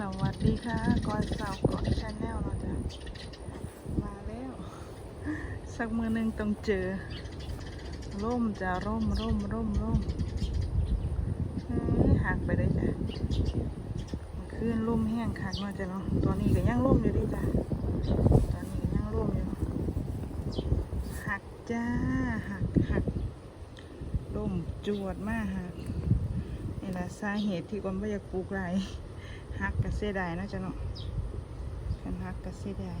สวัสดีค่ะกอยสาวกาะชาแนลเราจะมาแล้ว สักมือหนึ่งต้องเจอ ร่มจะร่มร่มร่มร่มเอ้ยหักไปได้จ้ะมันขึ้นร่มแห้งคักมาจ้ะเนาะตอนนี้ก็ยังร่มอยู่ดิจ้ะตอนนี้ก็ยังร่มอยู่หักจ้าหักหักร่มจวดมากหักนี่แหละสาเหตุที่คนไม่อยากปลูกไร ฮักกะเสียดายนะจ๊ะเนาะกันฮักกะเสียดาย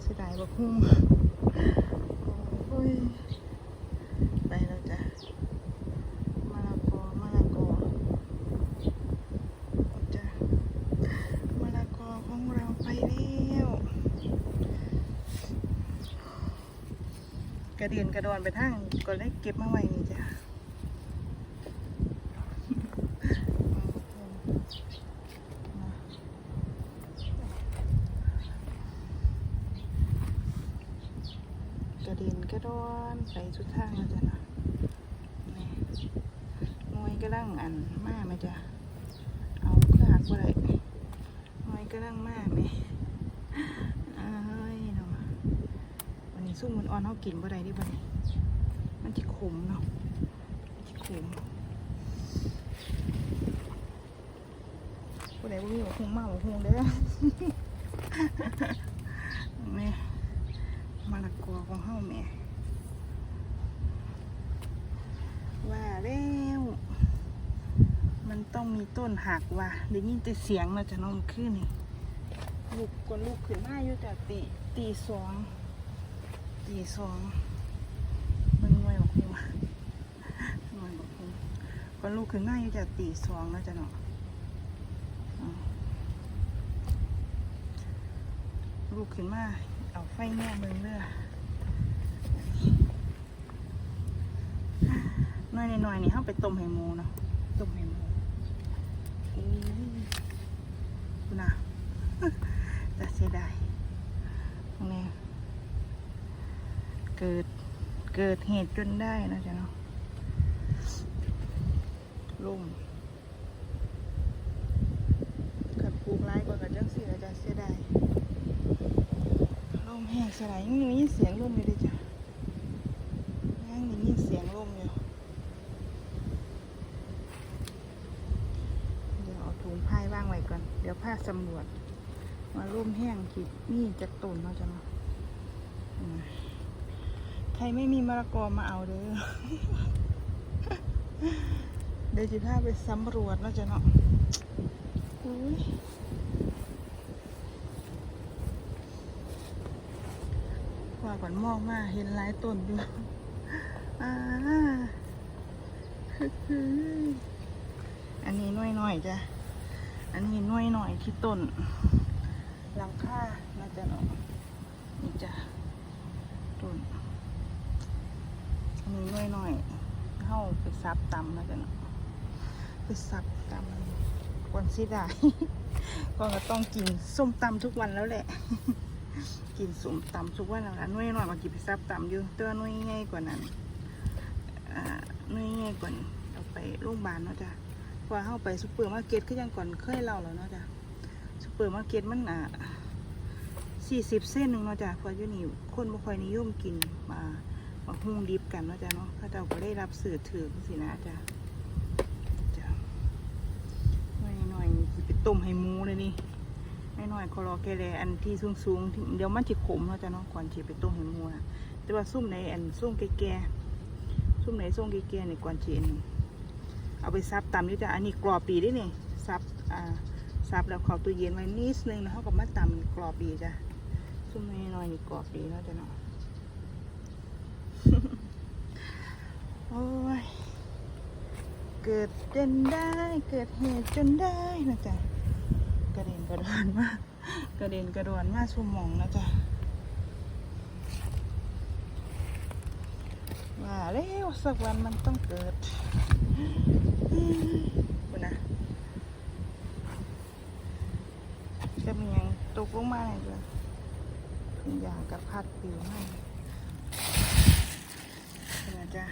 เสียดายบักหุ่งโอ้ยไปแล้วจ้ะมะละกอมะละกอจ้ะมะละกอของเราไปแล้วกระเดียนกระดอนไปทั้งก็เลยเก็บมาไว้นี่จ้ะ กระเด็นกระดอนไปสุดทางแล้วจ้ะนะนี่หน่วยกระลังอันมากไหมจ้ะเอาเครื่องหักได้หน่วยกระลังมากไหมเอ้ยเนาะวันนี้ซุ่มมันอ่อนเขากินบ่ได้ดิบัดนี้มันจะขมเนาะมันจะขมผู้ใดบ่มีหัวคงมาหัวคงเด้อนี่ มะละกอของเฮาแม่ ว่าแล้วมันต้องมีต้นหักว่ะได้ยินแต่เสียงมาจากน้องขึ้นนี่ลูกก็ลูกขึ้นมาอยู่จากตีตีสองตีสองมันงวยบอกหัวงวยบอกหัวก็ลูกขึ้นมาอยู่จากตีสองแล้วจะเนาะอ๋อลูกขึ้นมา เอาไฟแม่เบิ่งเด้อน้อยนี่เฮาไปต้มให้หมูเนาะต้มให้หมูอุ้ยคุณน่ะแต่เสียดายนี้เกิดเกิดเหตุจนได้นะจ๊ะเนาะล่มกับปลูกไร้กว่ากับจังสีแล้วจ้ะเสียดาย ลมแห้งสลายยังมีเสียงลมอยู่เลยจ้ะยังมีเสียงลมอยู่เดี๋ยวเอาถุงผ้าว่างไว้ก่อน เดี๋ยวผ้าสำรวจว่าลมแห้งขีดนี่จากต้นเนาจะเนาะใครไม่มีมะละกอมาเอาเด้อเดี๋ยวจะพาไปสำรวจเนาจะเนาะอุ้ย ว่า ก่อนมองมาเห็นหลายต้นอยู่อ่าอันนี้น้อยหน่อยจ้ะ อันนี้น้อยหน่อยที่ต้นหลังคาน่าจะเนาะนี่จ้ะต้นอันนี้น้อยหน่อยเข้าไปซับตำนะจ๊ะเนาะไปซับตำวันสิได้ก็ต้องกินส้มตำทุกวันแล้วแหละ กินสมตำทุกวันแล้วละหน่วยน้อยกว่ากินไปซับตำอยู่แตัวาหน่ยใหญ่กว่านั้นอ่าหน่วยกว่านี้เอาไปโรงพยาบาลเนาะจ้ะเพราะว่าเข้าไปซุปเปอร์มาร์เก็ตก็ยังก่อนเคยเล่าแล้วเนาะจ้ะซุปเปอร์มาร์เก็ตมันอะสี่สิบเส้นหนึ่งเนาะจ้ะพราะอยู่นี่คนบ่ค่อยนิยมกินมามาหุ้งดิบกันเนาะจ้ะเนาะพระเจ้าก็ได้รับสื่อถือสินะจ้ะจ้ะหน่อยหน่อยๆสิไปต้มให้หมูเลยนี่ น้อยๆคอรอแกลอันที่สูงๆเดี๋ยวมันจะขมเราจะเนาะก่อนจีไปต้มให้หมูนะแต่ว่าซุ่มในอันซุ่มแก่ๆซุ่มในซุ่มแก่ๆนี่ก่อนจีนเอาไปซับตำนี่จ้ะอันนี้กรอบปีได้นี่ซับอ่าซับแล้วเขาตู้เย็นไว้นิดนึงแล้วเขาก็มาตำกรอบปีจ้ะซุ่มน้อยๆนี่กรอบปีแล้วจ้ะเนาะโอ้ยเกิดจนได้เกิดเหตุจนได้นะจ๊ะ กระเด็นกระดอนมากกระเด็นกระดอนมากชุ่มมองนะจ๊ะว่าแล้วสักวันมันต้องเกิดคุณนะจะมีอย่างตกลงมาไหนจ้ะคุณยางกับพัดปิวมากนะจ๊ะ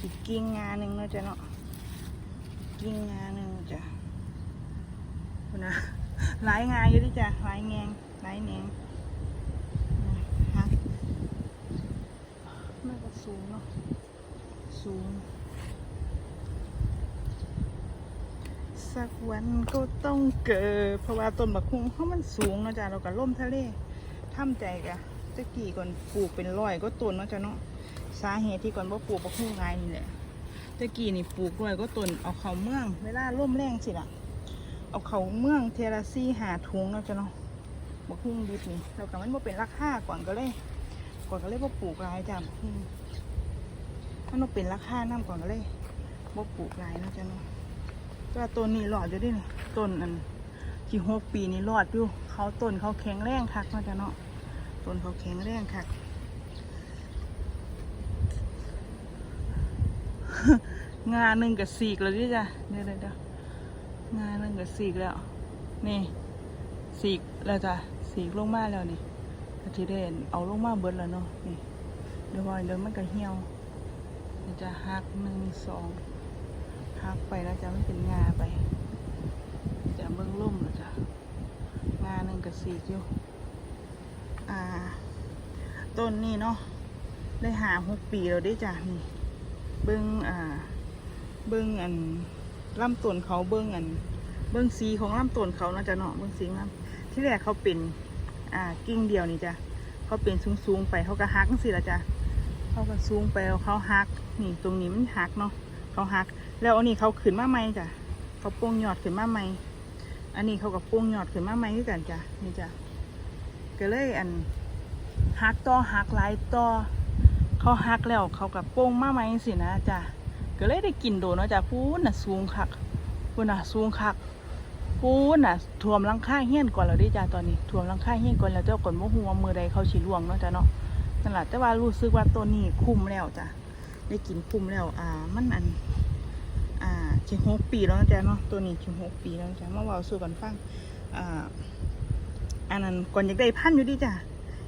อีกกิ่งงานหนึ่งเนาะจ๊ะเนาะกิ่งงานหนึ่งจ้ะ คุณนะหลายงานอยู่ดิจ้ะหลายแงงหลายแหนงฮะมันก็สูงเนาะสูง สักวันก็ต้องเกิดเพราะว่าต้นบักคุงเขาะมันสูงเนาะจ้ะเราก็ล่มทะเลทำใจกะตะกี้ก่อนปลูกเป็นร้อยก็ต้นเนาะจ้ะเนาะสาเหตุที่ก่อนว่าปลูกบักคุงง่ายนี่แหละตะกี้นี่ปลูกร้อยก็ต้นเอาเขาเมืองเวลาล่มแรงสิล่ะ เอาเขาเมืองเทยลซี่หาถุงเนาะจ้ะเนาะบักคุงดิบนี่เราก็มันบ่เป็นราคาก่อนก็เลยก่อนก็เลยบ่ปลูกลายจ้ะบกคุงมันบ่เป็นราคานํก่อนก็เลยบ่ปลูกลายนะจ้ะเนาะก็ต้นนี้รอดอยู่ดินี่ต้นอันที่หกปีนี้รอดอยู่เขาต้นเขาแข็งแรงคักนาะจ้ะเนาะต้นเขาแข็งแรงคักงานหนึ่งกับสีกแล้วดิจ้ะเดี๋ยวเดี๋ยว งาหนึ่งกับสีกแล้ว นี่สีกแล้วจ้ะสีกลงมาแล้วนี่ก็ที่ได้เอาลงมาเบิดแล้วเนาะนี่เดี๋ยวพอเดี๋ยวมันก็เหี่ยวนี่จะหักหนึ่งสองหักไปแล้วจะไม่เป็นงาไปจะเบิ้งล่มแล้วจ้ะงาหนึ่งกับสีกอยู่อ่า ต้นนี้เนาะได้หาหกปีแล้วได้จ้ะนี่เบิ้งอ่าเบิ้งอัน ลำต้นเขาเบิ้งอัน เบิ้งสีของลำต้นเขาเนาจะเนาะเบิ้งสีลำที่แรกเขาเป็นอ่ากิ่งเดียวนี่จ้ะเขาเป็นสูงๆไปเขาก็หักสิละจ้ะเขาก็สูงไปแล้วเขาหักนี่ตรงนี้มันหักเนาะเขาหัก แล้วอันนี้เขาขึ้นมาใหม่จ้ะเขาโป้งยอดขึ้นมาใหม่อันนี้เขากับโป้งยอดขึ้นมาใหม่คือกันจ้ะนี่จ้ะก็เลยอันหักต่อหักหลายต่อเขาหักแล้วเขากับโป้งมาใหม่สินะจ้ะ ก็เลยได้กินโดนเนาะจ้ะพูนน่ะสูงคักพูนน่ะสูงคักพูนน่ะท่วมลังค่าเฮี้ยนก่อนแล้วดิจ้ะตอนนี้ท่วมลังค่าเฮี้ยนก่อนแล้วเจ้าก่อนบ่ฮู้ว่ามือใดเขาสิล่วงเนาะจ้ะเนาะนั่นแหละแต่ว่ารู้สึกว่าตัวนี้คุ้มแล้วจ้ะได้กินคุ้มแล้ว อ่ามันอัน อ่าชิหกปีแล้วนะจ๊ะเนาะตัวนี้ชิหกปีแล้วนะจ๊ะมาเว่าสู่กันฟังอ่าอันนั้นก่อนอยากได้พันอยู่ดิจ้ะ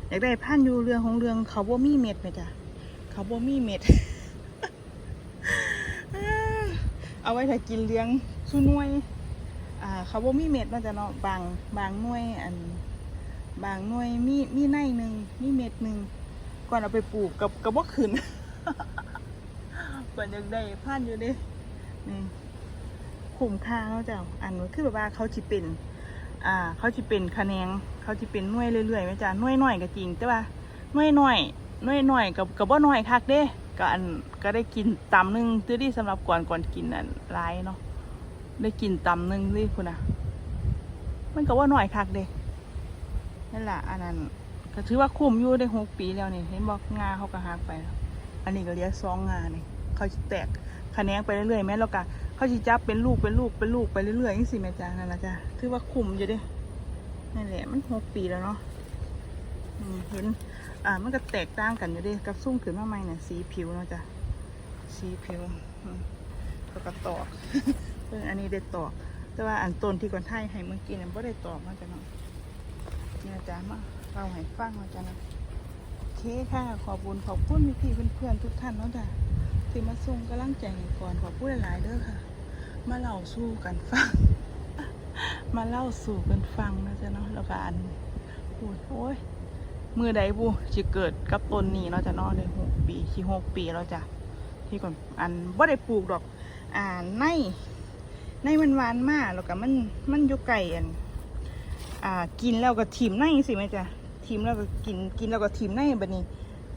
อยากได้พันอยู่เรื่องของเรื่องเขาบ่มีเม็ดไหมจ้ะเขาบ่มีเม็ด เอาไว้ถ้ากินเลี้ยงสู้หน่วยอ่าเขาบ่มีเม็ดเนจะเนาะบางบางหน่วยอันบางหน่วยมีมีในหนึ่งมีเม็ดหนึ่งก่อนเอาไปปลูกกับกับบ่ขึ้นก่อนอยากได้พันอยู่เดินี่คุ้มค่าเขาจะอันว่าคือแบบว่าเขาจิเป็น อ่า เขาจิเป็นคะแนนเขาจิเป็นหน่วยเรื่อยๆไหมจ้ะหน่วยหน่อยก็จริงแต่ว่าหน่วยหน่อยหน่วยหน่อยกับกับว่าหน่อยคักเด้ก็อัน ก็ได้กินตำหนึงตื้อที่สำหรับก่อนก่อนกินอันร้ายเนาะได้กินตำหนึงดิคุณนะมันก็ว่าหน่อยคักเด้นั่นแหละอันนั้นก็ถือว่าคุ้มอยู่ได้หกปีแล้วนี่เห็นบอกงาเขาก็หักไปแล้วอันนี้ก็เลี้ยสองงานี่เขาแตกคะแนนไปเรื่อยๆแม่แล้วก็เขาจิจับเป็นลูกเป็นลูกเป็นลูกไปเรื่อยๆอย่างสิแม่จ้านั่นแหละจ้าถือว่าคุ้มอยู่ดินั่นแหละมันหกปีแล้วเนาะเห็นอ่ามันก็แตกต่างกันอยู่ดิกับซุ่มขึ้นมาใหม่เนี่ยสีผิวเนาะจ้ะ สีผิวอืมแล้วก็ตอกเพิ่งอันนี้ได้ตอก แต่ว่าอันต้นที่ก่อนไทยให้เมื่อกี้เนี่ยไม่ได้ตอกมาจ้ะเนาะนี่นะจ้ามาเราให้ฟังมาจ้ะเนาะโอเคค่ะขอบคุณขอบคุณพี่เพื่อนๆทุกท่านเนาะจ้ะที่มาส่งกำลังใจก่อนขอพูดหลายๆเด้อค่ะ มาเล่าสู่กันฟัง มาเล่าสู่กันฟังนะจ๊ะเนาะแล้วก็อันพูดโอ้ยมือใดบูจะเกิดกับตนนี้เนาะจ้ะเนาะได้หกปีที่หกปีแล้วจ้ะ ที่ก่อนอันว่าได้ปลูกดอก อ่าในในมันหวานมากแล้วก็มันมันอยู่ไก่อันอ่ากินแล้วก็ถิ่มในสิแม่จ้ะถิ่มแล้วก็กินกินแล้วก็ถิ่มในแบบนี้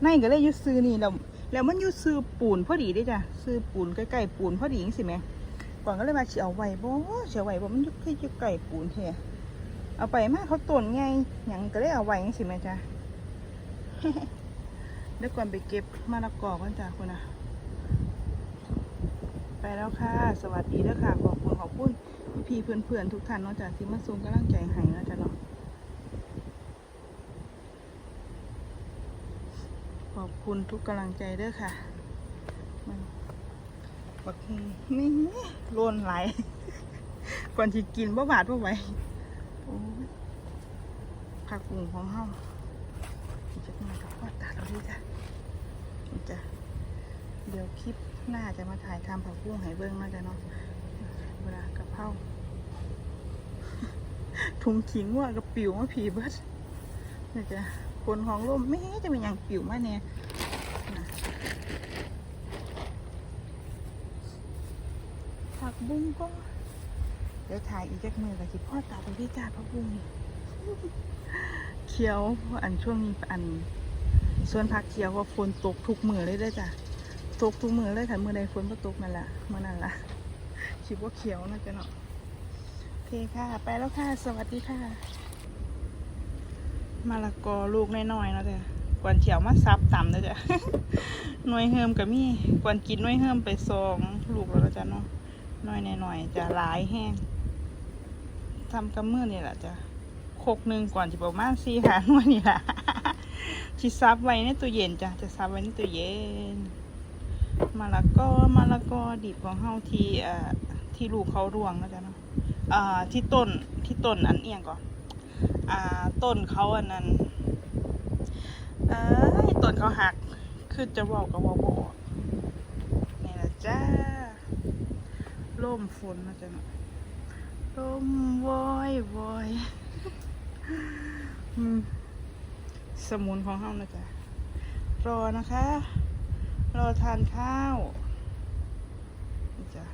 ในก็เลยอยุซื้อนี่แล้วแล้วมันอยู่ซื้อปูนพอดีเด้จ้ะซื้อปูนใกล้ๆปูนพอดีสิแหม่ก่อนก็เลยมาสิเอาไว้บ่สิเอาไว้บ่มันอยู่คืออยู่ใกล้ปูนแท้เอาไปมากเขาต้นใหญ่หยังก็เลยเอาไว้สิแหม่จ้ะเดี๋ยวก่อนไปเก็บมะละกอกันจ้ะคุณน่ะ ไปแล้วค่ะ สวัสดีเด้อค่ะขอบคุณขอบคุณพี่เพื่อนๆทุกท่านนาะจ้ะที่มาส่งกำลังใจให้เนาะจ้ะเนาะขอบคุณทุกกำลังใจเด้อค่ะบักนี่โลนไหลก่อนที่กินบ่บาดบ่ไหวผักบุ้งของเฮาจะมากับพ่อตาเราดีจ้ะจ้ะเดี๋ยวคลิป หน้าจะมาถ่ายทำผักบุ้งให้เบิ้งเนาจะเนาะเวลากับเผาถุงขิงว่ากับปิวมาผีเบิดนี่จะคนของลมไม่จะเป็นอย่างปิวมาเนี่ยผักบุ้งก็เดี๋ยวถ่ายอีกจักมือกับจิพ่อตาไปที่จ่าผักบุ้งเขียวอันช่วงนี้อันส่วนผักเขียวว่าฝนตกทุกมือเลยเด้จ้ะ ตกทุกมือเลยค่ะมือใดฝนก็ตกนั่นแหละเมื่อนั่นละคิดว่าเขียวนะจ๊ะเนาะโอเคค่ะ ไปแล้วค่ะ สวัสดีค่ะมะละกอลูกน้อยๆเนะจ้ะกวนเขียวมาซับต่ำนะจ๊ะหน่วยเฮิมกับมี่กวนกินหน่วยเฮิมไปสองลูกแล้วจ๊ะเนาะน้อยหน่อยจะหลายแห้งทำกับมือนี่แหละจ้ะโคกหนึ่งก่อนจะประมาณสี่หาหน่วยนี่แหละชิซับไว้ในตู้เย็นจ้ะจะซับไว้ในตู้เย็น มะละกอมะละกอดิบของเฮาที่เอ่อที่ลูกเขาร่วงนะจ๊ะเนาะอ่าที่ต้นที่ต้นอันเอียงก่อนอ่าต้นเขาอันนั้นเอ้ยต้นเขาหักคือจะบอกก็บอกบ่นี่นะจ้าล่มฝนนะจ๊ะเนาะล่มวอยวอยสมุนของเฮานะจ๊ะรอนะคะ รอทานข้าวจ้ะ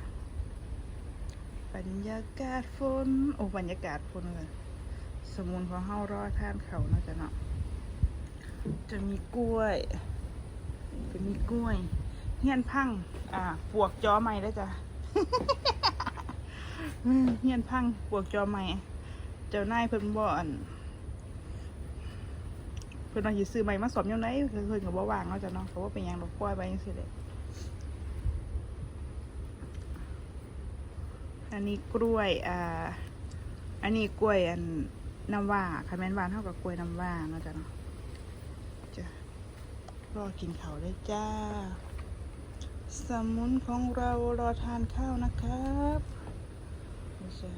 บรรยากาศฝนโอ้บรรยากาศฝนเลยสมุนของเฮารอทานเขานะจ๊ะเนาะจะมีกล้วย จะมีกล้วยเฮียนพังอ่าปวกจอใหม่แล้วจ้ะเฮียนพังปวกจอใหม่ เจ้านายเพิ่นบ่อน พิ่นว่าสิซื้อใหม่มาสอมยังไงเพิ่นเพิ่นก็บ่ว่างเนาะจ้ะเนาะเขาว่าเป็นหยังดอกปล่อยไปจังซี่แหละอันนี้กล้วยอ่าอันนี้กล้วยอันน้ำว่าคันแม่นหวานเท่ากับกล้วยน้ำว่าเนาะจ้ะเนาะจ้ะรอกินข้าวเลยจ้า สมุนของเรารอทานข้าวนะครับจ้ะ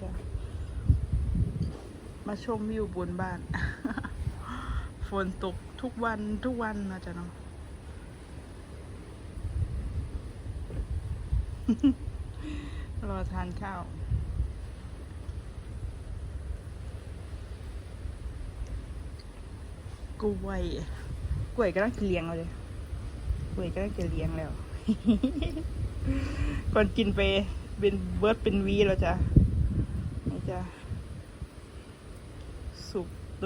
จ้ะ มาชมวิวบนบ้าน ฝนตกทุกวันทุกวันนะจ๊ะเนาะรอทานข้าว กล้วย กล้วยก็ต้องเลี้ยงเอาเลย กล้วยก็ต้องจะเลี้ยงแล้ว ก่อนกินไปเป็นเบิร์ดเป็นวีแล้วจ้ะนี่จ้ะ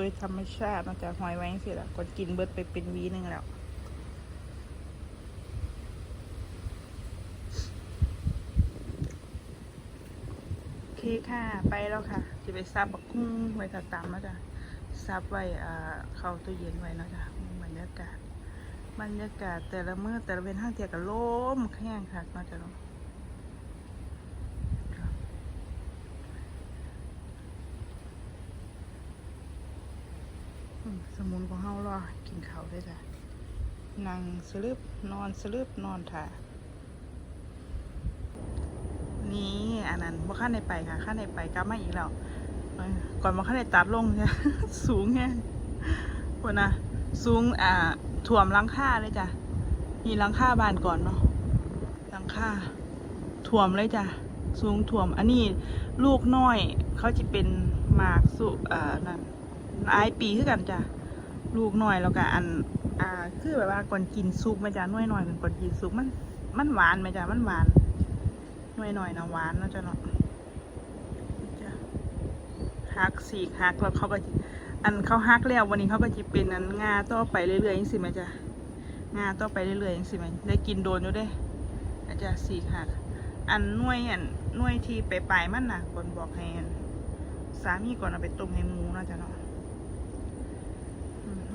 โดยธรรมชาตินอกจากหอยไว้สิละก่อนกินเบิดไปเป็นวีหนึงแล้วโอเคค่ะ ไปแล้วค่ะ จะไปซับบักคุ้งไว้ถ้าตามแล้วจ้ะซับไว้อ่าเข้าตู้เย็นไว้แล้วจ้ะบรรยากาศ บรรยากาศแต่ละเมื้อแต่ละเว้นห้างเทียกับลมแห้งค่ะนาะจ้ะเนาะ อืม สมุนของเฮารอกินข้าวด้จ้ะนั่งสลึบนอนสลึบนอนถ่านี่อันนั้นบ่ขั้นในไปค่ะขั้นในไปกลับมาอีกแล้วก่อนบ่ขั้นในตัดลงเนี่ยสูงแฮงคนนะสูงอ่าถ่วมลังคาเลยจ้ะมีลังคาบ้านก่อนเนาะลังคาถ่วมเลยจ้ะสูงถ่วม อันนี้ลูกน้อย เขาจะเป็นหมากสุอ่านั่น หลายปีคือกันจ้ะลูกหน่อยแล้วก็อันอ่าคือแบบว่าก่อนกินซุปมาจ้ะน้อยหน่อยก่อนกินซุปมัน มันหวานไหมจ้ะมันหวานน้อยหน่อยนะหวานนะจ้ะเนาะจ้ะหักสีกหักแล้วเขาก็อันเขาหักแล้ววันนี้เขาก็จะเป็นอันงาต่อไปเรื่อยๆอยังสิไหมจ้ะงาต่อไปเรื่อยๆอยังสิไหมได้กินโดนอยู่เด้อาจจะสีกหักอันน่วยอันน่วยที่ไปปลายมันน่ะก่อนบอกให้อันสามีก่อนเอาไปต้มให้หมูนะจ้ะเนาะ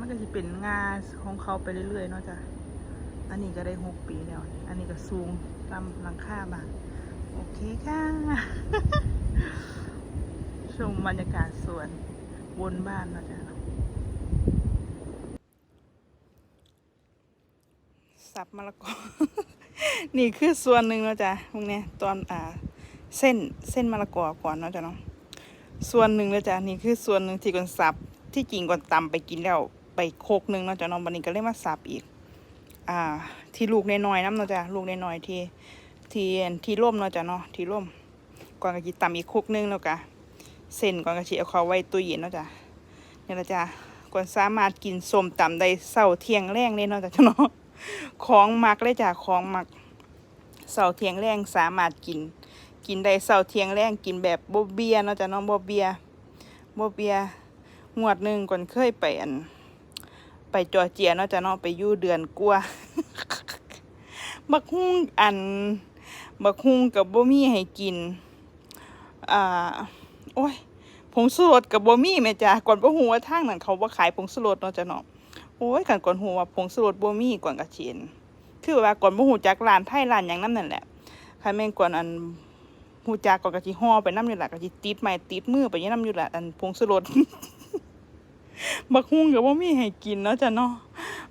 มันก็จะเป็นงาของเขาไปเรื่อยๆเนาะจ้ะอันนี้ก็ได้หกปีแล้ว อันนี้ก็สูงตามหลังคาบ้านโอเคค่ะ ชมบรรยากาศสวนบนบ้านเนาะจ้ะสับมะละกอ นี่คือส่วนหนึ่งเนาะจ้ะตรงเนี้ยตอนอ่าเส้นเส้นมะละกอก่อนเนาะจ้ะเนาะส่วนหนึ่งเลยจ้ะนี่คือส่วนหนึ่งที่ก่อนสับที่จริงก่อนตำไปกินแล้ว ไปโคกหนึ่งเนาะจ้ะน้องบันนี้ก็เลยมาสับอีก อ่า ที่ลูกน้อยๆน้ำเนาะจ้ะลูกน้อยๆที่ที่ที่ร่มเนาะจ้ะเนาะที่ร่มก่อนก็สิตำอีกคุกนึงแล้วก็เส้นก่อนก็สิเอาเขาไว้ตู้เย็นเนาะจ้ะนี่ละจ้ะก่อนสามารถกินส้มตำได้เช้าเที่ยงแรงเลยเนาะจ้ะเนาะของมักเลยจ้ะของมักเช้าเที่ยงแรงสามารถกิน กินได้เช้าเที่ยงแรงกินแบบบ่เบียเนาะจ้ะเนาะบ่เบียบ่เบียงวดหนึ่งก่อนเคยไปอัน ไปจอร์เจียเนาะจ้ะเนาะไปอยู่เดือนกว่าบักฮุ่งอัน บักฮุ่งกับบ่มีให้กิน อ่า โอ้ยผงสุรสกับบ่มีแม่จ้าก่อนบ่ฮู้ว่าทางนั้นเขาบ่ขายผงสุรสเนาะจ้ะเนาะโอ้ยกันก่อนฮู้ว่าผงสุรสบ่มีก่อนก็เชียนคือว่าก่อนบ่ฮู้จักร้านไทยร้านหยังนำนั่นแหละคันแม่นก่อนอันฮู้จักก่อนก็สิห่อไปนำอยู่ล่ะก็สิติดไม้ติดมือไปอยู่นำอยู่ล่ะอันผงสุรส บักฮุ่งก็บ่มีให้กินเนาะจ้ะเนาะ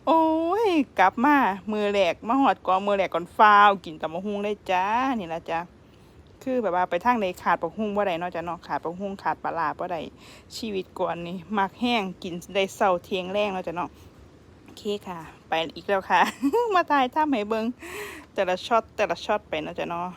โอ้ย กลับมา มือแรกมาหอดก่อนมือแรกก่อนฟ้าวกินตำบักหุ่งได้จ้านี่ละจ้าคือแบบว่าไปทางใดขาดบักหุ่งบ่ได้เนาะจ้ะเนาะขาดบักหุ่งขาดปลาร้าบ่ได้ชีวิตก่อนนี่มักแห้งกินได้เศร้าเทียงแรงเนาะจ้ะเนาะโอเคค่ะ ไปอีกแล้วค่ะ มาถ่ายทำให้เบิงแต่ละช็อตแต่ละช็อตไปเนาะจ้ะเนาะ